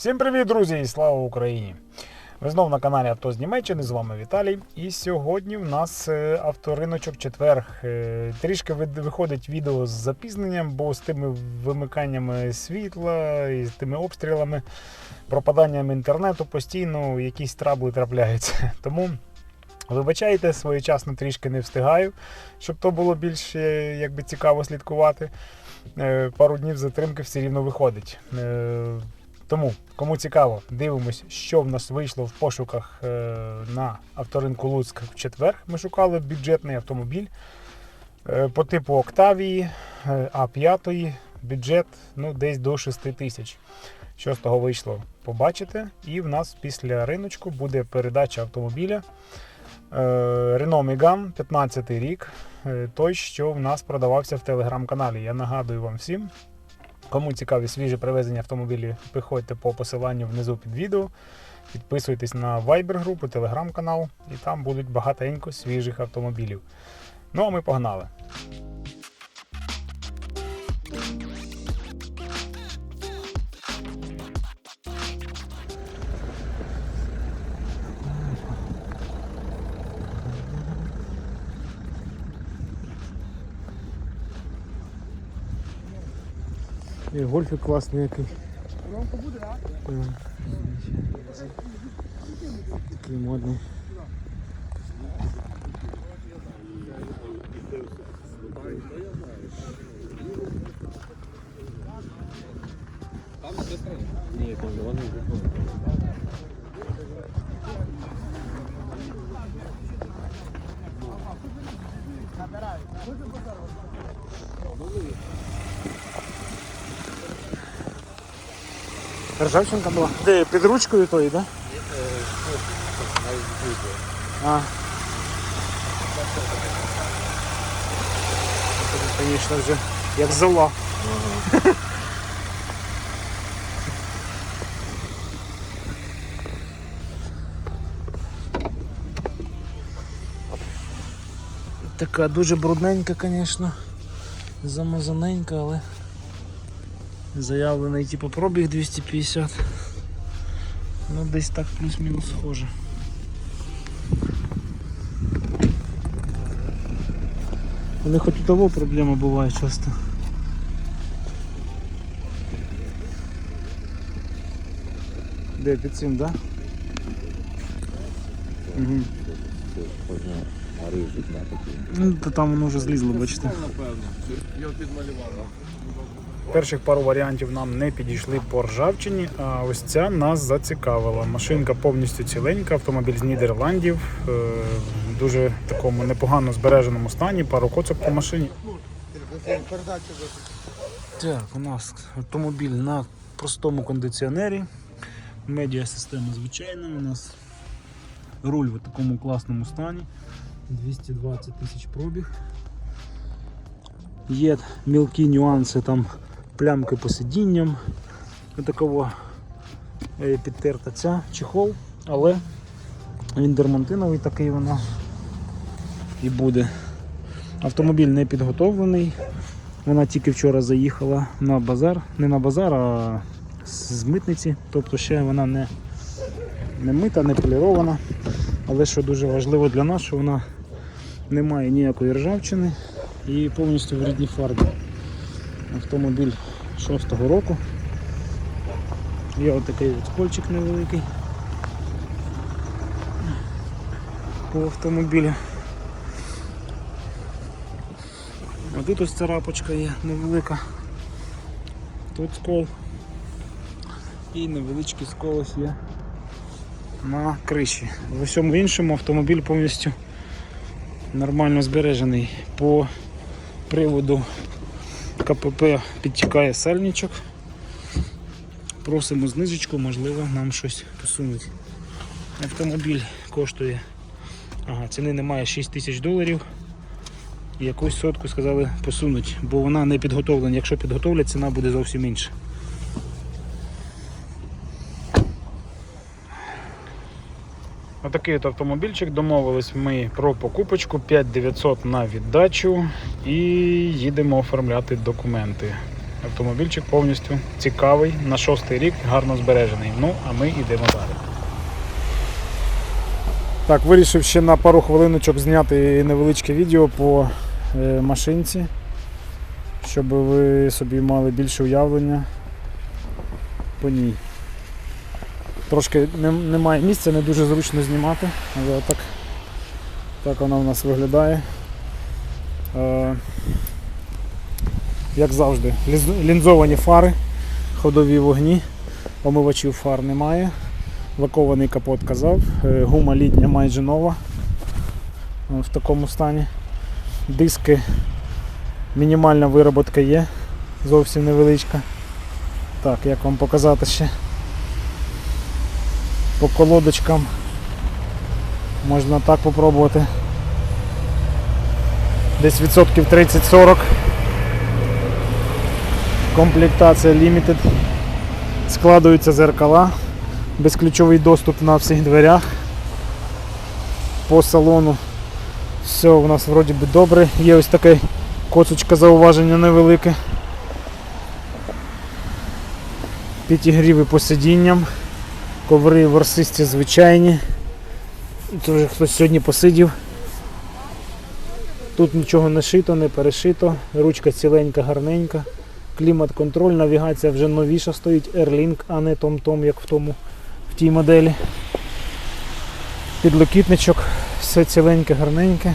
Всім привіт, друзі, і слава Україні! Ви знову на каналі Авто з Німеччини, з вами Віталій. І сьогодні в нас е, авториночок четверг. Е, Трішки виходить відео з запізненням, бо з тими вимиканнями світла і з тими обстрілами, пропаданням інтернету постійно якісь трабли трапляються. Тому вибачайте, своєчасно трішки не встигаю, щоб то було більш е, якби, цікаво слідкувати. Пару днів затримки все рівно виходить. Тому, кому цікаво, дивимось, що в нас вийшло в пошуках е, на авторинку Луцьк в четвер. Ми шукали бюджетний автомобіль е, по типу Октавії е, А5, бюджет ну, десь до 6 тисяч. Що з того вийшло, побачите. І в нас після риночку буде передача автомобіля Renault Megane 15 рік. Той, що в нас продавався в телеграм-каналі. Я нагадую вам всім, Кому цікаві свіжі привезення автомобілів, приходьте по посиланню внизу під відео. Підписуйтесь на Viber групу, телеграм-канал, і там будуть багатенько свіжих автомобілів. Ну а ми погнали. І гольфик класний який. Такий модний. Ржавчинка була? Де під ручкою тої, так? Да? Звісно, вже як зола. Така дуже брудненька, звісно. Замазаненька, але заявлений типу пробіг 250. Ну десь так плюс-мінус схоже. Але хоч у того проблема буває часто. Де під цим? Да? Угу. Ну, то там воно вже злізло, бачите. Перших пару варіантів нам не підійшли по ржавчині, а ось ця нас зацікавила. Машинка повністю ціленька, автомобіль з Нідерландів, е, в дуже такому непогано збереженому стані, пару коцок по машині. Так, у нас автомобіль на простому кондиціонері. Медіа система звичайна у нас. Руль в такому класному стані. 220 тисяч пробіг. Є мілкі нюанси, там плямки по сидінням. Такого е, підтерта ця чехол, але він дермантиновий такий воно і буде. Автомобіль не підготовлений. Вона тільки вчора заїхала на базар, не на базар, а з митниці. Тобто ще вона не, не мита, не полірована. Але що дуже важливо для нас, що вона не має ніякої ржавчини і повністю в рідній фарбі. Автомобіль 6-го року. Є отакий от скольчик невеликий по автомобілю. А тут ось царапочка є невелика. Тут скол. І невеличкий скол ось є на криші. В усьому іншому автомобіль повністю нормально збережений. По приводу КПП підтікає сальничок. Просимо знижечку, можливо, нам щось посунуть. Автомобіль коштує, ага, ціни немає 6 тисяч доларів. Якусь сотку сказали посунуть, бо вона не підготовлена. Якщо підготовлять, ціна буде зовсім інша. Отакий от автомобільчик. Домовились ми про покупочку 5900 на віддачу і їдемо оформляти документи. Автомобільчик повністю цікавий, на шостий рік, гарно збережений. Ну, а ми йдемо далі. Так, вирішив ще на пару хвилиночок зняти невеличке відео по е, машинці, щоб ви собі мали більше уявлення по ній. Трошки немає місця, не дуже зручно знімати, але отак так вона в нас виглядає. Е, як завжди, лінзовані фари, ходові вогні, омивачів фар немає. Лакований капот казав, е, гума літня майже нова е, в такому стані. Диски, мінімальна вироботка є, зовсім невеличка. Так, як вам показати ще по колодочкам. Можна так попробувати. Десь відсотків 30-40. Комплектація Limited. Складуються зеркала. Безключовий доступ на всіх дверях. По салону все у нас вроді би добре. Є ось таке косочка зауваження невелике. Підігріви по сидінням. Коври ворсисті звичайні. Це вже хтось сьогодні посидів. Тут нічого не шито, не перешито. Ручка ціленька, гарненька. Клімат-контроль, навігація вже новіша стоїть Airlink, а не TomTom, як в тому в тій моделі. Підлокітничок, все ціленьке, гарненьке.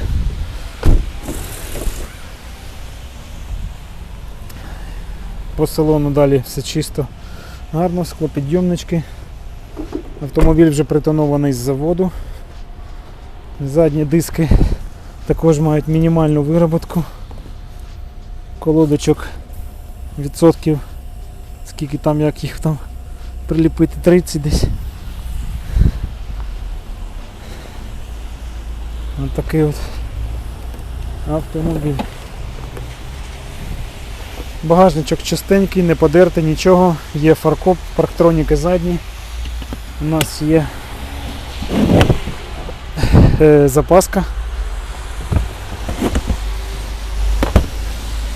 По салону далі все чисто, гарно, склопідйомнички. Автомобіль вже притонований з заводу. Задні диски також мають мінімальну вироботку. Колодочок відсотків, скільки там, як їх там приліпити 30 десь. Ось такий от автомобіль. Багажничок чистенький, не подерти нічого, є фаркоп, парктроніки задні. У нас є е, запаска.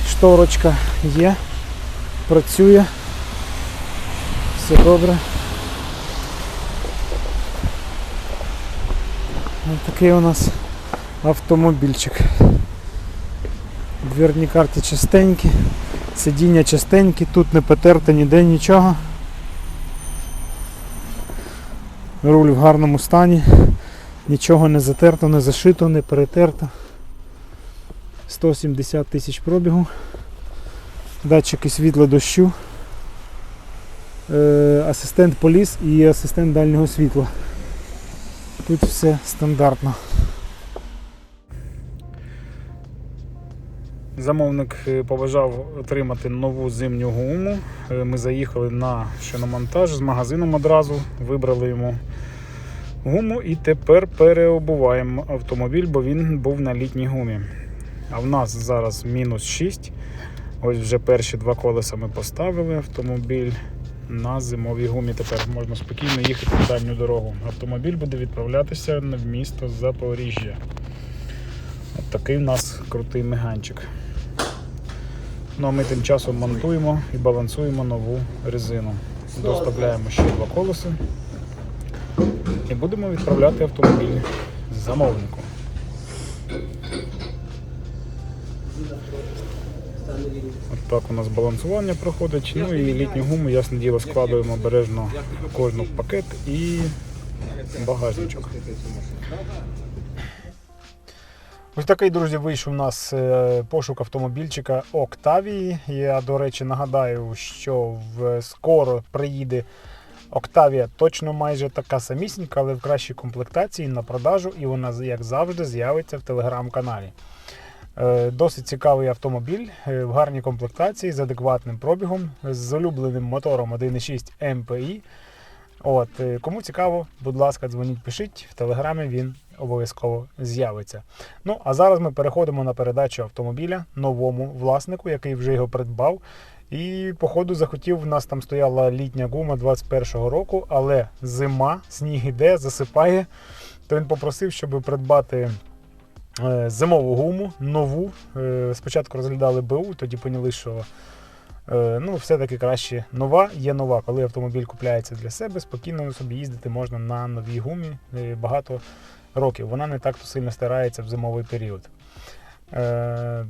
Шторочка є, працює. Все добре. Ось такий у нас автомобільчик. Дверні карти чистенькі, сидіння чистенькі, тут не потерто ніде нічого. Руль в гарному стані, нічого не затерто, не зашито, не перетерто. 170 тисяч пробігу. Датчики світла дощу. Е, асистент поліс і асистент дальнього світла. Тут все стандартно. Замовник е, побажав отримати нову зимню гуму. Е, Ми заїхали на шиномонтаж з магазином одразу, вибрали йому гуму і тепер переобуваємо автомобіль, бо він був на літній гумі. А в нас зараз мінус 6. Ось вже перші два колеса ми поставили. Автомобіль на зимовій гумі. Тепер можна спокійно їхати в дальню дорогу. Автомобіль буде відправлятися в місто Запоріжжя. От такий в нас крутий меганчик. Ну а ми тим часом монтуємо і балансуємо нову резину. Доставляємо ще два колеса і будемо відправляти автомобіль замовнику. От так у нас балансування проходить. Ну і літню гуму, ясне діло, складуємо обережно кожну пакет і багажничок. Ось такий, друзі, вийшов у нас е, пошук автомобільчика Октавії. Я, до речі, нагадаю, що в, скоро приїде Октавія точно майже така самісінька, але в кращій комплектації на продажу, і вона, як завжди, з'явиться в телеграм-каналі. Е, Досить цікавий автомобіль е, в гарній комплектації з адекватним пробігом, з улюбленим мотором 1.6 МПІ. От, е, кому цікаво, будь ласка, дзвоніть, пишіть, в телеграмі він обов'язково з'явиться. Ну, а зараз ми переходимо на передачу автомобіля новому власнику, який вже його придбав. І, походу, захотів, у нас там стояла літня гума 21-го року, але зима, сніг іде, засипає. То він попросив, щоб придбати е, зимову гуму, нову. Е, Спочатку розглядали БУ, тоді поняли, що Ну, все-таки краще нова, є нова. Коли автомобіль купляється для себе, спокійно собі їздити можна на новій гумі е, багато років. Вона не так сильно стирається в зимовий період. Е,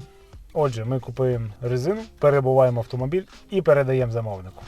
Отже, ми купуємо резину, перебуваємо автомобіль і передаємо замовнику.